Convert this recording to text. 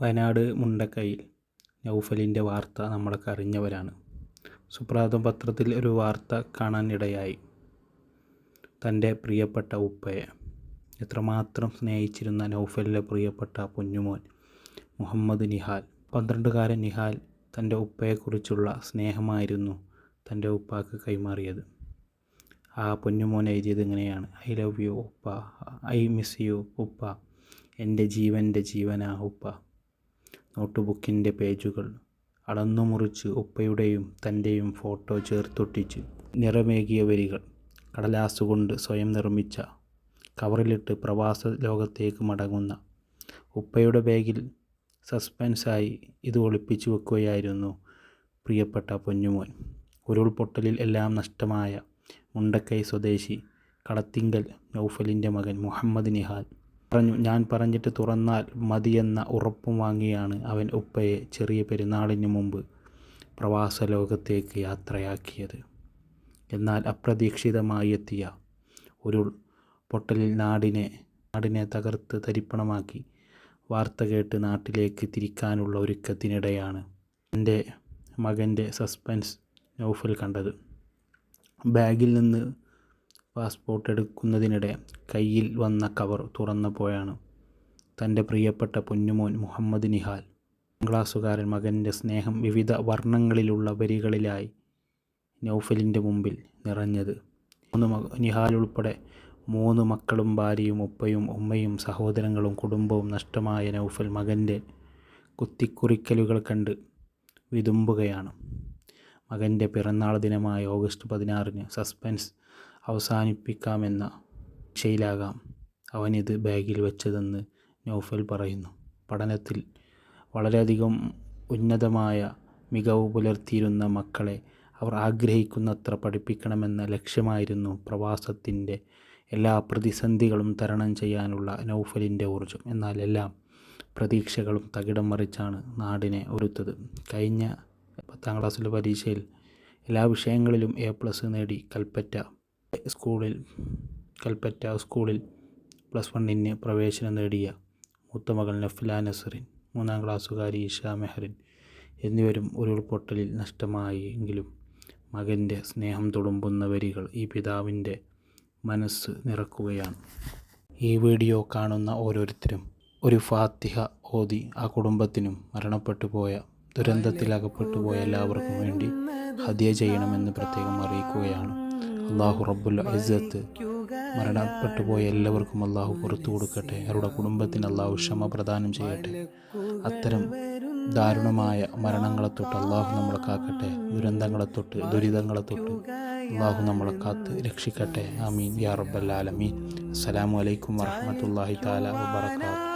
വയനാട് മുണ്ടക്കൈയിൽ നൗഫലിന്റെ വാർത്ത നമ്മളൊക്കെ അറിഞ്ഞവരാണ്. സുപ്രഭാതം പത്രത്തിൽ ഒരു വാർത്ത കാണാനിടയായി. തന്റെ പ്രിയപ്പെട്ട ഉപ്പയെ. എത്രമാത്രം സ്നേഹിച്ചിരുന്ന നൗഫലിന്റെ പ്രിയപ്പെട്ട പൊന്നുമോൻ മുഹമ്മദ് നിഹാൽ. പന്ത്രണ്ടുകാരൻ നിഹാൽ തന്റെ ഉപ്പയെക്കുറിച്ചുള്ള സ്നേഹമായിരുന്നു തന്റെ ഉപ്പാക്ക് കൈമാറിയത്. ആ പൊന്നുമോൻ എഴുതിയത് ഇങ്ങനെയാണ്. ഐ ലവ് യു ഉപ്പ. ഐ മിസ് യു ഉപ്പ. എന്റെ ജീവന്റെ ജീവനാ ഉപ്പ. നോട്ട് ബുക്കിന്റെ പേജുകൾ അളന്നു മുറിച്ച് ഉപ്പയുടെയും തന്റെയും ഫോട്ടോ ചേർത്തൊട്ടിച്ച് നിറമേകിയ വരികൾ കടലാസ് കൊണ്ട് സ്വയം നിർമ്മിച്ച കവറിലിട്ട് പ്രവാസ ലോകത്തേക്ക് മടങ്ങുന്ന ഉപ്പയുടെ ബാഗിൽ സസ്പെൻസായി ഇത് ഒളിപ്പിച്ചു വെക്കുകയായിരുന്നു പ്രിയപ്പെട്ട പൊന്നുമോൻ. ഉരുൾപൊട്ടലിൽ എല്ലാം നഷ്ടമായ മുണ്ടക്കൈ സ്വദേശി കളത്തിങ്കൽ നൗഫലിന്റെ മകൻ മുഹമ്മദ് നിഹാൽ പറഞ്ഞു ഞാൻ പറഞ്ഞിട്ട് തുറന്നാൽ മതിയെന്ന ഉറപ്പും വാങ്ങിയാണ് അവൻ ഉപ്പയെ ചെറിയ പെരുന്നാളിന് മുമ്പ് പ്രവാസ ലോകത്തേക്ക് യാത്രയാക്കിയത്. എന്നാൽ അപ്രതീക്ഷിതമായി എത്തിയ ഒരു പൊട്ടലിൽ നാടിനെ നാടിനെ തകർത്ത് തരിപ്പണമാക്കി വാർത്ത കേട്ട് നാട്ടിലേക്ക് തിരിക്കാനുള്ള ഒരുക്കത്തിനിടെയാണ് എന്റെ മകന്റെ സസ്പെൻസ് നൗഫൽ കണ്ടത്. ബാഗിൽ നിന്ന് പാസ്പോർട്ട് എടുക്കുന്നതിനിടെ കയ്യിൽ വന്ന കവർ തുറന്നപ്പോഴാണ് തന്റെ പ്രിയപ്പെട്ട പൊന്നുമോൻ മുഹമ്മദ് നിഹാൽ. ക്ലാസ്സുകാരൻ മകന്റെ സ്നേഹം വിവിധ വർണങ്ങളിലുള്ള വരികളിലായി നൗഫലിന്റെ മുമ്പിൽ നിറഞ്ഞത്. മൂന്ന് നിഹാൽ ഉൾപ്പെടെ മൂന്ന് മക്കളും ഭാര്യയും ഉപ്പയും ഉമ്മയും സഹോദരങ്ങളും കുടുംബവും നഷ്ടമായ നൗഫൽ മകന്റെ കുത്തിക്കുറിക്കലുകൾ കണ്ട് വിതുമ്പുകയാണ്. മകന്റെ പിറന്നാൾ ദിനമായ ഓഗസ്റ്റ് പതിനാറിന് സസ്പെൻസ് അവസാനിപ്പിക്കാമെന്ന ശയിലാകാം അവനിത് ബാഗിൽ വെച്ചതെന്ന് നൗഫൽ പറയുന്നു. പഠനത്തിൽ വളരെയധികം ഉന്നതമായ മികവ് പുലർത്തിയിരുന്ന മക്കളെ അവർ ആഗ്രഹിക്കുന്നത്ര പഠിപ്പിക്കണമെന്ന ലക്ഷ്യമായിരുന്നു പ്രവാസത്തിന്റെ എല്ലാ പ്രതിസന്ധികളും തരണം ചെയ്യാനുള്ള നൗഫലിന്റെ ഊർജം എന്നാൽ എല്ലാം പ്രതീക്ഷകളും തകിടം മറിച്ചാണ് നാടിനെ ഒരുത്തത്. കഴിഞ്ഞ പത്താം ക്ലാസ്സിലെ പരീക്ഷയിൽ എല്ലാ വിഷയങ്ങളിലും എ പ്ലസ് നേടി കൽപ്പറ്റ സ്കൂളിൽ കൽപ്പറ്റ സ്കൂളിൽ പ്ലസ് വണ്ണിന് പ്രവേശനം നേടിയ മൂത്ത മകൾ നഫ്ല നസറിൻ മൂന്നാം ക്ലാസ്സുകാരി ഇഷ മെഹറിൻ എന്നിവരും ഉരുൾപൊട്ടലിൽ നഷ്ടമായി എങ്കിലും മകന്റെ സ്നേഹം തുളുമ്പുന്ന വരികൾ ഈ പിതാവിന്റെ മനസ്സ് നിറക്കുകയാണ്. ഈ വീഡിയോ കാണുന്ന ഓരോരുത്തരും ഒരു ഫാത്തിഹ ഓതി ആ കുടുംബത്തിനും മരണപ്പെട്ടു പോയ ദുരന്തത്തിലകപ്പെട്ടു പോയ എല്ലാവർക്കും വേണ്ടി ഹദിയ ചെയ്യണമെന്ന് പ്രത്യേകം അറിയിക്കുകയാണ്. അള്ളാഹു റബ്ബുൽ അസത്ത് മരണപ്പെട്ടു പോയ എല്ലാവർക്കും അള്ളാഹു പുറത്തു കൊടുക്കട്ടെ. അവരുടെ കുടുംബത്തിന് അള്ളാഹു ക്ഷമ പ്രദാനം ചെയ്യട്ടെ. അത്തരം ദാരുണമായ മരണങ്ങളെ തൊട്ട് അള്ളാഹു നമ്മളെ കാക്കട്ടെ. ദുരന്തങ്ങളെ തൊട്ട് ദുരിതങ്ങളെ തൊട്ട് അള്ളാഹു നമ്മളെ കാത്ത് രക്ഷിക്കട്ടെ. ആമീൻ. യാ റബ്ബൽ ആലമീൻ. അസ്സലാമു അലൈക്കും വറഹ്മത്തുള്ളാഹി തആല വബറകാതുഹു.